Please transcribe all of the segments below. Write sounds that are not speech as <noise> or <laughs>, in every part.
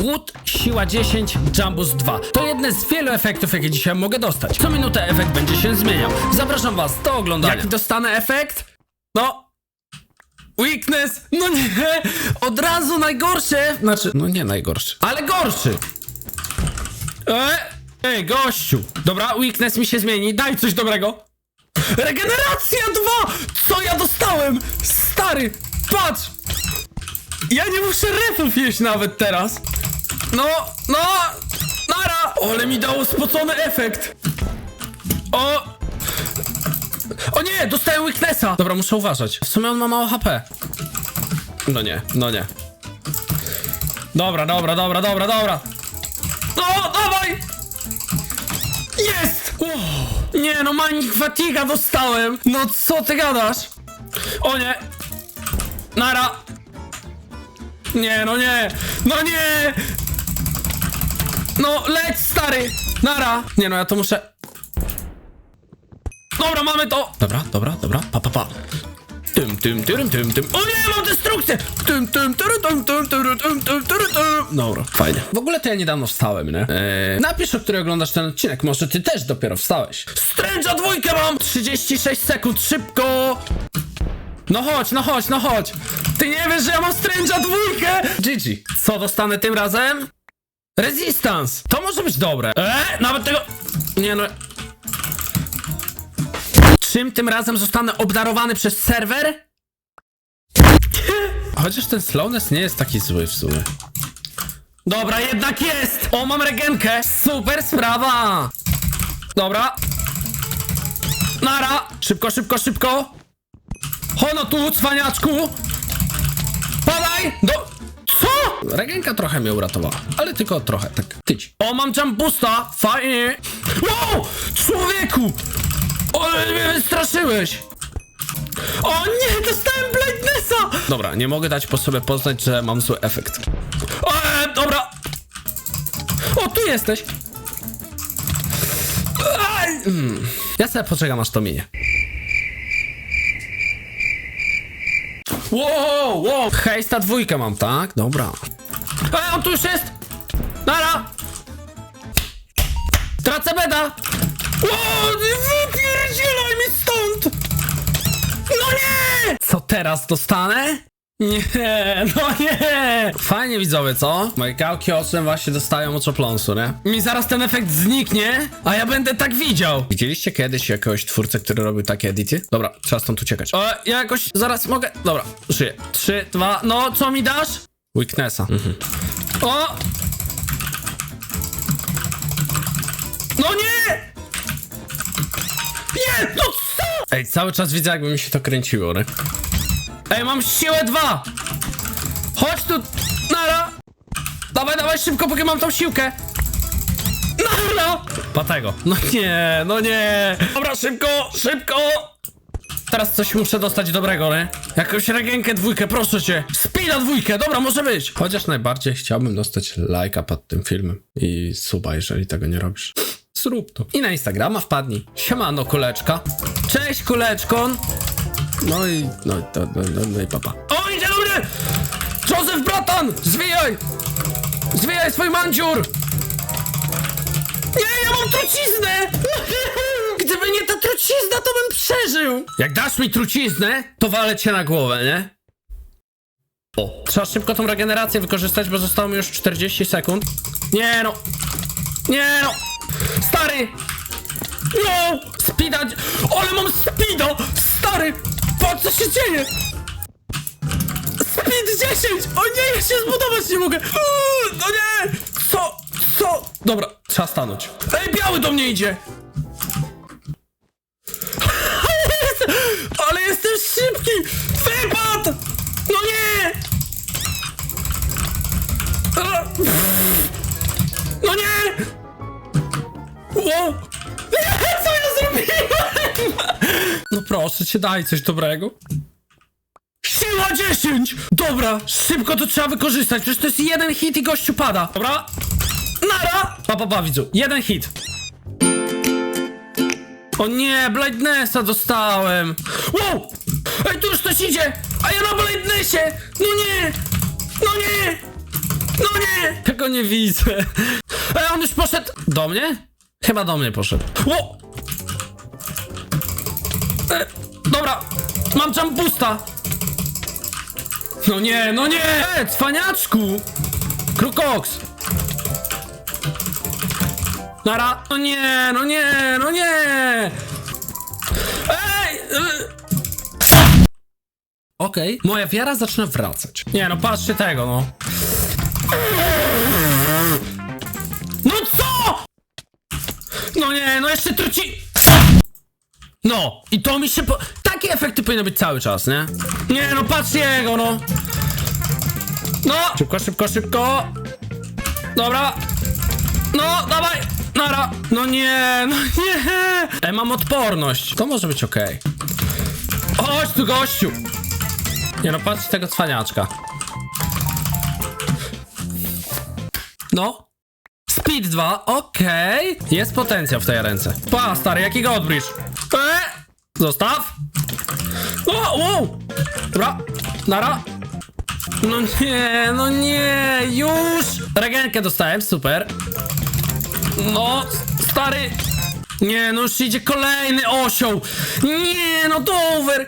Głód, siła 10, Jambus 2. To jedne z wielu efektów, jakie dzisiaj mogę dostać. Co minutę efekt będzie się zmieniał. Zapraszam was do oglądania. Jaki dostanę efekt? No... Weakness! No nie! Od razu najgorsze! Znaczy, no nie najgorszy, ale gorszy! E? Ej, gościu! Dobra, weakness mi się zmieni, daj coś dobrego! Regeneracja 2! Co ja dostałem? Stary, patrz! Ja nie muszę refów jeść nawet teraz! No, no! Nara! Ale mi dało spocony efekt! O! O nie, dostałem weaknessa! Dobra, muszę uważać. W sumie on ma mało HP. No nie, no nie. Dobra, dobra, dobra, dobra, dobra. No, dawaj! Jest! Nie no, manik fatiga dostałem! No co ty gadasz? O nie! Nara! Nie, no nie! No nie! No, leć stary! Nara! Nie no, ja to muszę... Dobra, mamy to! Dobra, dobra, dobra, pa, pa, pa. Tym, tym, tym, tym, tym. O nie, mam destrukcję! Tym, tym, tym, tym, tym, tym, tym, tym, tym, tym. Dobra, fajnie. W ogóle to ja niedawno wstałem, nie? Eee, napisz, o której oglądasz ten odcinek. Może ty też dopiero wstałeś. Stręcza dwójkę mam! 36 sekund, szybko! No chodź, no chodź, no chodź! Ty nie wiesz, że ja mam stręcza dwójkę! GG. Co dostanę tym razem? Resistance! To może być dobre. Eee, nawet tego... Nie no... Czym tym razem zostanę obdarowany przez serwer? Chociaż ten slowness nie jest taki zły w sumie. Dobra, jednak jest! O, mam regenkę! Super sprawa! Dobra. Nara! Szybko, szybko, szybko! Hono tu, cwaniaczku! Padaj! Do... Regenka trochę mnie uratowała, ale tylko trochę, tak tyć. O, mam jumpusta! Fajnie! Wow! Człowieku! Ale mnie wystraszyłeś! O nie, dostałem blindnessa! Dobra, nie mogę dać po sobie poznać, że mam zły efekt. O, e, dobra! O, tu jesteś! Mm. Ja sobie poczekam, aż to minie. Wow, wow! Hejsta dwójkę mam, tak? Dobra. Ej, on tu już jest! Nara! Tracę beda! Wypierdzielaj mi stąd! No nie! Co teraz dostanę? Nie, no nie! Fajnie widzowie, co? Moje gałki oczne właśnie dostają oczopląsu, nie? Mi zaraz ten efekt zniknie, a ja będę tak widział. Widzieliście kiedyś jakiegoś twórcę, który robił takie edity? Dobra, trzeba stąd uciekać. O, ja jakoś zaraz mogę... Dobra, żyję. Trzy, dwa, no, co mi dasz? Weaknessa. Mhm. O! No nie! Nie, no co? Ej, cały czas widzę, jakby mi się to kręciło, nie? Ej, mam siłę dwa! Chodź tu, nara! Dawaj, dawaj szybko, póki mam tą siłkę! Nara! Patego. No nie, no nie! Dobra, szybko, szybko! Teraz coś muszę dostać dobrego, nie? Jakąś regenkę dwójkę, proszę cię! Speeda dwójkę, dobra, może być! Chociaż najbardziej chciałbym dostać lajka pod tym filmem i suba, jeżeli tego nie robisz. Zrób to. I na Instagrama wpadnij. Siemano, kuleczka. Cześć, kuleczkon. No i, no, to, no, no, no i papa. O, idzie do mnie! Józef Bratan! Zwijaj! Zwijaj swój mandziur! Nie, ja mam truciznę! <laughs> Gdyby nie ta trucizna, to bym przeżył! Jak dasz mi truciznę, to walę cię na głowę, nie? O, trzeba szybko tą regenerację wykorzystać, bo zostało mi już 40 sekund. Nie no! Nie no! Stary! No! Speeda! Ale mam speeda! Stary! Patrz co się dzieje! Speed 10! O nie, ja się zbudować nie mogę! Uuu, No nie! Co? Co? Dobra, trzeba stanąć. Ej, biały do mnie idzie! Jestem szybki! Wypad! No nie! No nie! <laughs> Co ja zrobiłem? No proszę cię, daj coś dobrego. Siła 10! Dobra, szybko to trzeba wykorzystać, przecież to jest jeden hit i gościu pada. Dobra? Nara! Pa, pa, pa, widzu. Jeden hit. O nie, Blindnessa dostałem. Wow! Ej, tu już ktoś idzie! A ja na Blindnessie! No nie! No nie! No nie! Ja go nie widzę. E, on już poszedł do mnie? Chyba do mnie poszedł. E, dobra, mam jump. No nie, no nie! E, cwaniaczku! Krukoks! Nara! No nie, no nie, no nie! Ej! y- Okej, moja wiara zaczyna wracać. Nie no, patrzcie tego, no. No co?! No nie, no jeszcze truci... No, i to mi się po... Takie efekty powinny być cały czas, nie? Nie no, patrz jego, no! No! Szybko, szybko, szybko! Dobra! No, dawaj! Nara! No nie, no nie! E, mam odporność. To może być okej. Chodź tu, gościu! Nie no, patrz tego cwaniaczka. No. Speed 2, okej. Jest potencjał w tej ręce. Pa, stary, jaki go odbrysz? E! Zostaw. O, wow! Dobra, nara. No nie, no nie, już! Regenkę dostałem, super. No, stary. Nie, no już idzie kolejny osioł. Nie, no Dover.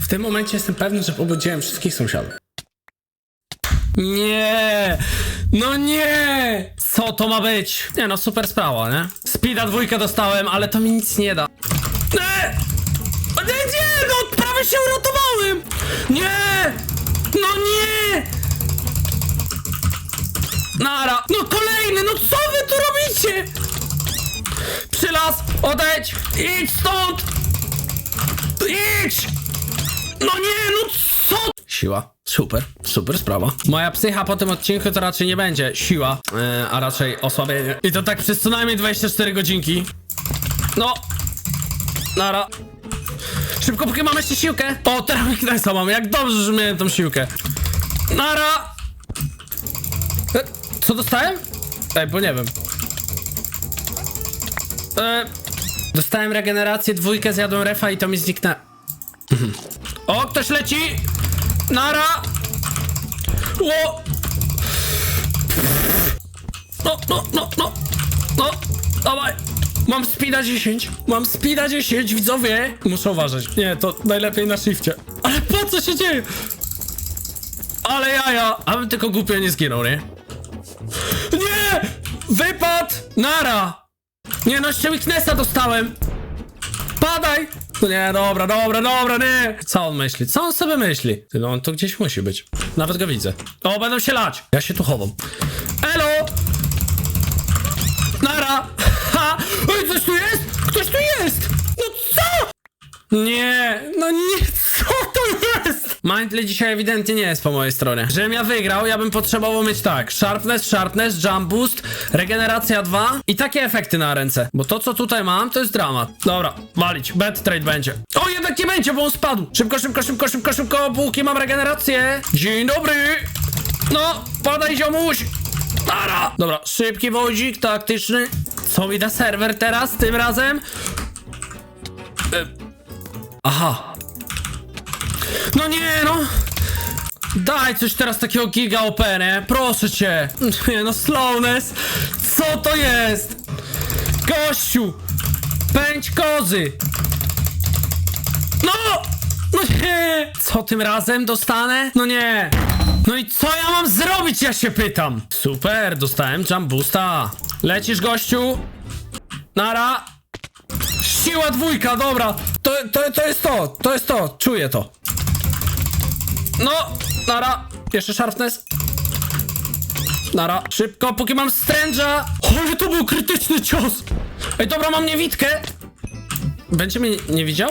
W tym momencie jestem pewny, że obudziłem wszystkich sąsiadów. Nie! No nie! Co to ma być? Nie no, super sprawa, nie? Speeda dwójkę dostałem, ale to mi nic nie da. Nie! O Nie, nie! No prawie się uratowałem! Nie! No nie! Nara! No kolejny! No co wy tu robicie? Przylas! Odejdź! Idź stąd! Idź! No nie, no co? Siła. Super, super sprawa. Moja psycha po tym odcinku to raczej nie będzie siła, e, a raczej osłabienie. I to tak przez co najmniej 24 godzinki. No. Nara. Szybko, póki mam jeszcze siłkę. O, teraz <laughs> Knesa mam. Jak dobrze, że miałem tą siłkę. Nara. Co dostałem? Ej, bo nie wiem. E, dostałem regenerację, dwójkę, zjadłem refa i to mi zniknę. O, ktoś leci! Nara! Ło! No, no, no, no! No, dawaj! Mam speeda 10! Mam speeda 10, widzowie! Muszę uważać. Nie, to najlepiej na shifcie. Ale po co się dzieje? Ale jaja! Abym tylko głupio nie zginął, nie? Wypad! Nara! Nie no, jeszcze weaknessa dostałem! Padaj! No nie, dobra, dobra, dobra, nie! Co on myśli? Co on sobie myśli? No on tu gdzieś musi być. Nawet go widzę. O, będą się lać! Ja się tu chowam. Elo! Nara! Ha! Oj, coś tu jest? Ktoś tu jest! No co? Nie, no to jest? Mindly dzisiaj ewidentnie nie jest po mojej stronie. Żebym ja wygrał, ja bym potrzebował mieć tak, sharpness, sharpness, jump boost, regeneracja 2 i takie efekty na ręce. Bo to, co tutaj mam, to jest dramat. Dobra, walić, bad trade będzie. O, jednak nie będzie, bo on spadł. Szybko, szybko, szybko, szybko, szybko, póki mam regenerację. Dzień dobry. No, padaj ziomuś. Nara! Dobra, szybki wodzik, taktyczny. Co mi da serwer teraz, tym razem? Aha. No nie no! Daj coś teraz takiego giga OP, nie? Proszę cię! <laughs> Nie no, slowness! Co to jest? Gościu! Pędź kozy! No! No nie! Co tym razem dostanę? No nie! No i co ja mam zrobić, ja się pytam? Super, dostałem jump boosta. Lecisz, gościu? Nara! Siła dwójka, dobra. To, to, to jest to, to jest to, czuję to. No, nara. Jeszcze sharpness. Nara. Szybko, póki mam stręża. Ale to był krytyczny cios. Ej, dobra, mam niewidkę. Będzie mnie nie widział?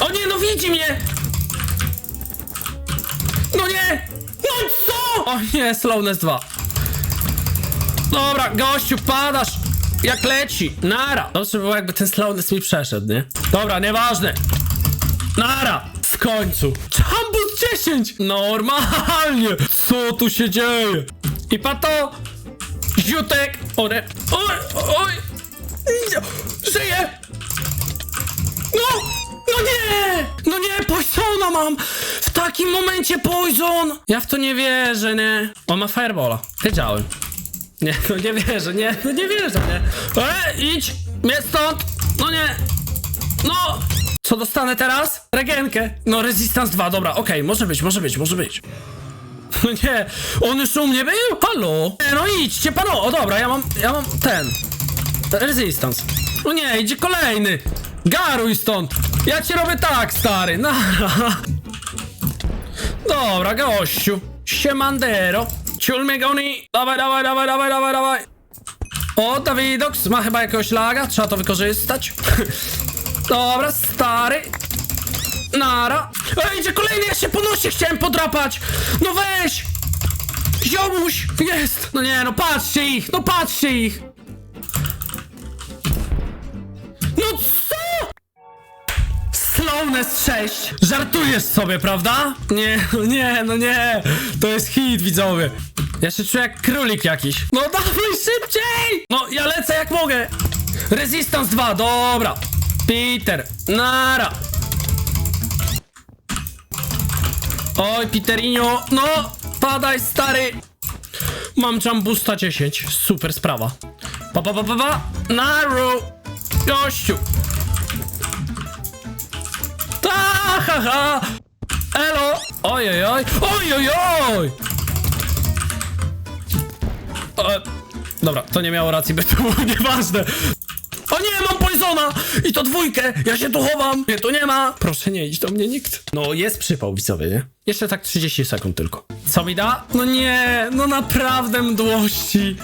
O nie, no widzi mnie. No nie. No co? O nie, slowness 2. Dobra, gościu, padasz! Jak leci! Nara! Dobrze by było, jakby ten slowness mi przeszedł, nie? Dobra, nieważne! Nara! W końcu! Jambus 10! Normalnie! Co tu się dzieje? I pato! Ziutek! Ore! Oj! Oj! Żyje! No! No nie! No nie, Poisona mam! W takim momencie Poison! Ja w to nie wierzę, nie? On ma Firebola. Wiedziałem. Nie, no nie wierzę, nie, no nie wierzę, nie. E, idź! Mnie stąd! No nie! No! Co dostanę teraz? Regenkę. No, Resistance 2, dobra, okej, może być, może być, może być. <laughs> No nie, on już u mnie był? Halo? No idźcie, pano, o dobra, ja mam, ja mam ten. Resistance. No nie, idzie kolejny. Garuj stąd. Ja ci robię tak, stary. No. <laughs> Dobra, gościu. Siemandero. Ciul mnie goni. Dawaj, dawaj, dawaj, dawaj, dawaj, dawaj. O, Dawidox ma chyba jakiegoś laga, trzeba to wykorzystać. <laughs> Dobra, stary. Nara. Ej, idzie kolejny, ja się po nosie chciałem podrapać. No weź. Ziomuś, jest. No nie, no patrzcie ich, no patrzcie ich. No co? Slowness 6. Żartujesz sobie, prawda? Nie, no nie, no nie. To jest hit, widzowie. Ja się czuję jak królik jakiś. No dawaj szybciej! No, ja lecę jak mogę. Resistance 2, dobra. Peter, nara. Oj, Piterinio, no, padaj, stary. Mam jambusta 10, super sprawa. Pa, pa, pa, pa, pa. Naru, gościu. Ta, ha, ha. Elo, oj, oj, oj, oj, oj, oj. E, dobra, to nie miało racji bytu, <laughs> nieważne. Poisona! I to dwójkę! Ja się tu chowam! Nie, tu nie ma! Proszę nie idź do mnie nikt. No, jest przypał widzowie, nie? Jeszcze tak 30 sekund tylko. Co mi da? No nie, no naprawdę mdłości.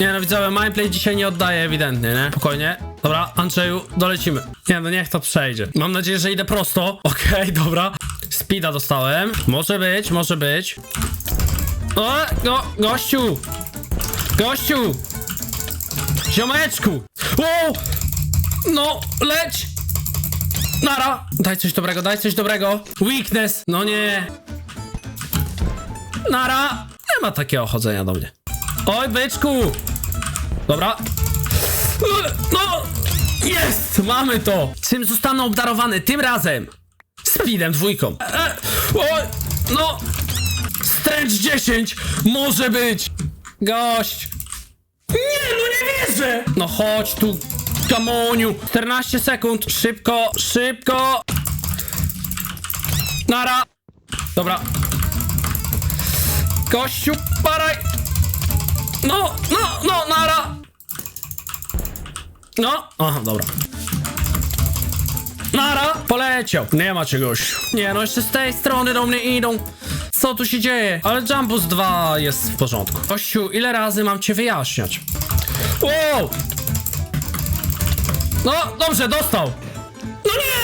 Nie no widzowie, Mindplay dzisiaj nie oddaje ewidentnie, nie? Spokojnie. Dobra, Andrzeju, dolecimy. Nie no, niech to przejdzie. Mam nadzieję, że idę prosto. <laughs> Okej, dobra. Speeda dostałem. Może być, może być. O, go, gościu! Gościu! Ziomeczku! O! No, leć! Nara! Daj coś dobrego, daj coś dobrego. Weakness! No nie. Nara! Nie ma takiego chodzenia do mnie. Oj, byczku! Dobra. No! Jest! Mamy to! Czym zostanę obdarowany tym razem? Speedem dwójką. E, oj! No! Stretch 10! Może być! Gość! Nie, no nie wierzę! No chodź tu, kamoniu. 14 sekund, szybko, szybko. Nara. Dobra. Kościu, paraj. No, no, no, nara. No, aha, dobra. Nara, poleciał. Nie ma czegoś. Nie, no jeszcze z tej strony do mnie idą. Co tu się dzieje? Ale Jambus 2 jest w porządku. Kościu, ile razy mam cię wyjaśniać? Wow! No, dobrze, dostał. No nie!